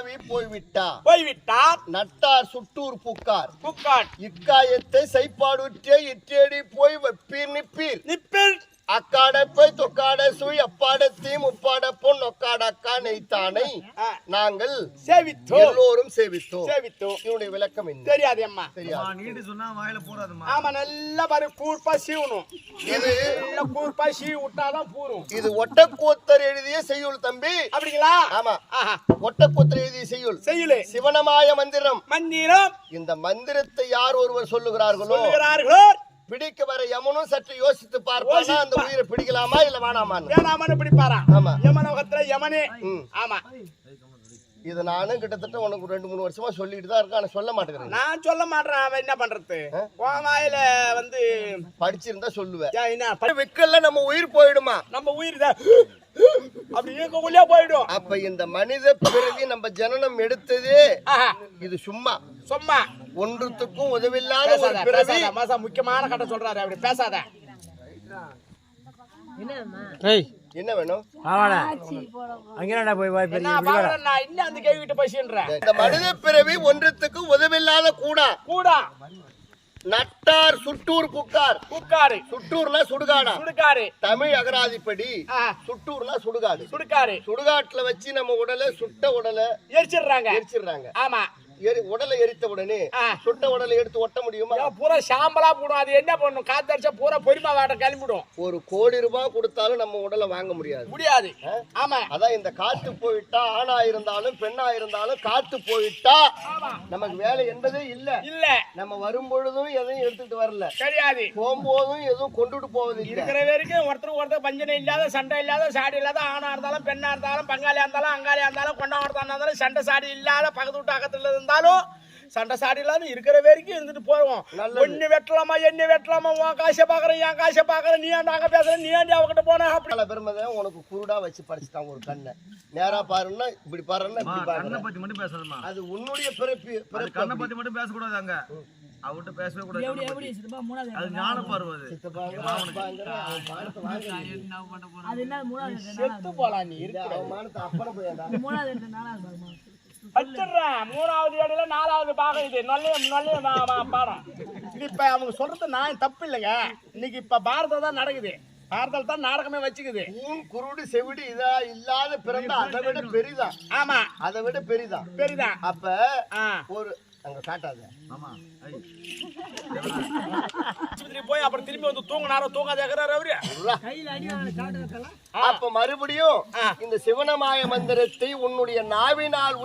போய்விட்டா? போய்விட்டார் நட்டார் சுட்டூர் புக்கார். புக்காட் இக்காயத்தை சைப்பாடுற்றே இற்றேடி போய் வெப்பீர் நிப்பீர். நிப்பில் அக்காட போய் தொக்காட சுய் அப்பாட தீ முப்பாட நெய்த்தானை ஆ, நாங்கள் சேவித்தோ எல்லோரும் சேவித்தோம். சேவித்தோ இதனுடைய விளக்கம் என்ன? தெரியாது. அம்மா தெரியாது நீட்டு சொன்னா வாயில போறாதுமா ஆமா நல்லா பாரு கூர்ப்பா சீவணும். இது நல்லா கூர்ப்பா சீவி விட்டாதான் பூரும். இது ஒட்டக்கூத்தர் எழுதிய செய்யுள் தம்பி. அப்படிங்களா? ஆமா. ஆஹா. ஒட்டக்கூத்தர் எழுதிய செய்யுள். செய்யலே சிவனமாய மந்திரம். மந்திரம். இந்த மந்திரத்தை யார் ஒருவர் சொல்லுகிறார்களோ? சொல்லுகிறார்களோ? பிடிக்க வர யமனும் சற்று யோசித்து பார்ப்பானா அந்த உயிரை பிடிக்கலாமா இல்ல வேணாமான்னு? வேணாமனு பிடிப்பாரா? ஆமா. யமலோகத்துல யமனே. ஆமா. இது நானும் கிட்டத்தட்ட உனக்கு ரெண்டு மூணு வருஷமா சொல்லிட்டு தான் இருக்கேன். சொல்ல மாட்டேங்கிறேன் நான் சொல்ல மாட்டேன் அவன் என்ன பண்றது? வாயில வந்து படிச்சிருந்தா சொல்லுவேன். என்ன? வெக்கல்ல நம்ம உயிர் போயிடுமா? நம்ம உயிர் தான். அப்படி இயக்கக்குள்ளே போயிடும். அப்ப இந்த மனித பிறவி நம்ம ஜனனம் எடுத்ததே இது சும்மா. சும்மா. ஒன்றுத்துக்கும் உதவில்லாத ஒரு பிறவி. மாசா முக்கியமான கட்ட சொல்றாரு அப்படி பேசாத. என்ன வேணும்? அங்கேடா போய் வாய் பெரிய நான் பாக்குறேன் நான் இன்னும் அந்த கேள்வி கிட்ட பேசின்றேன் இந்த மனித பிறவி ஒன்றுத்துக்கு உதவில்லாத கூடா. கூடா. நட்டார் சுட்டூர் புக்கார் குக்காரு. சுட்டூர்னா சுடுகாடா. சுடுகாரு. தமிழ் அகராதிப்படி ஆ, சுட்டூர்னா சுடுகாடு. சுடுகாரு. சுடுகாட்டுல வச்சு நம்ம உடலை சுட்ட உடலை எரிச்சிடுறாங்க. எரிச்சிடுறாங்க. ஆமா. உடலை எரித்த உடனே. சுட்ட உடலை எடுத்து ஒட்ட முடியுமா? பூரா சாம்பலா போடும். அது என்ன பண்ணும்? காத்தடிச்சா பூரா பொறிமா வாட்ட கிளம்பிடும் ஒரு கோடி ரூபாய் கொடுத்தாலும் நம்ம உடலை வாங்க முடியாது. முடியாது. ஆமா. அதான் இந்த காத்து போயிட்டா ஆணா இருந்தாலும் பெண்ணா இருந்தாலும் காத்து போயிட்டா நமக்கு வேலை என்பதே இல்ல. இல்ல. நம்ம வரும் பொழுதும் எதையும் எடுத்துட்டு வரல. கிடையாது போகும்போதும் எதுவும் கொண்டுட்டு போவது இருக்கிற வரைக்கும் ஒருத்தருக்கு ஒருத்தர் பஞ்சனை இல்லாத சண்டை இல்லாத சாடி இல்லாத ஆணா இருந்தாலும் பெண்ணா இருந்தாலும் பங்காளியா இருந்தாலும் அங்காளியா இருந்தாலும் இருந்தாலும் சண்டை சாடி இல்லாத பக்கத்து வீட்டு அக்கத்தில் இருந்தாலும் சண்டை சாடி இல்லாத இருக்கிற வரைக்கும் இருந்துட்டு போவோம். ஒன்னு வெட்டலாமா என்ன வெட்டலாமா உன் காசை பாக்குறேன் என் காசை பாக்குறேன் நீ நாங்க பேசுறேன் நீ ஏன்டி அவகிட்ட போன? அப்படி. பல பெருமதான். உனக்கு குருடா வச்சு படிச்சுட்டான் ஒரு கண்ணை. நேரா பாருன்னா இப்படி பாருன்னா இப்படி கண்ணை பாருங்க பத்தி மட்டும் பேசாதம்மா. அது உன்னுடைய பிறப்பு கண்ணை பத்தி மட்டும் பேசக்கூடாது அங்க. அவர்கிட்ட பேசவே கூடாது. அது ஞான பார்வை அது. சித்தப்பாங்க, அப்பாங்கிற அவன் மானத்தை வாங்கி அது என்ன மூணாவது செத்து போலாம் நீ இருக்கு மூணாவது வச்சிடுறேன் மூணாவது இடையில நாலாவது பாகம் இது. நல்ல நல்ல மா- மா- பாடம். இப்ப அவங்க சொல்றது நான் தப்பு இல்லைங்க. இன்னைக்கு இப்ப பாரதம் தான் நடக்குது. பாரதம் தான் நாடகமே வச்சுக்குது. ஊன் குருடு செவிடு இதா இல்லாத பிறந்தா அதை விட பெரிதா? ஆமா. அதை விட பெரிதா? பெரிதான் அப்ப ஆ. ஒரு அங்க காட்டாத. ஆமா. ஐ. ஆஸ்பத்திரி போய் அப்புறம் திரும்பி வந்து தூங்கினாரோ தூங்காத இருக்கிறாரு அவரு? அப்ப மறுபடியும். இந்த சிவனமாய மந்திரத்தை உன்னுடைய நாவினால்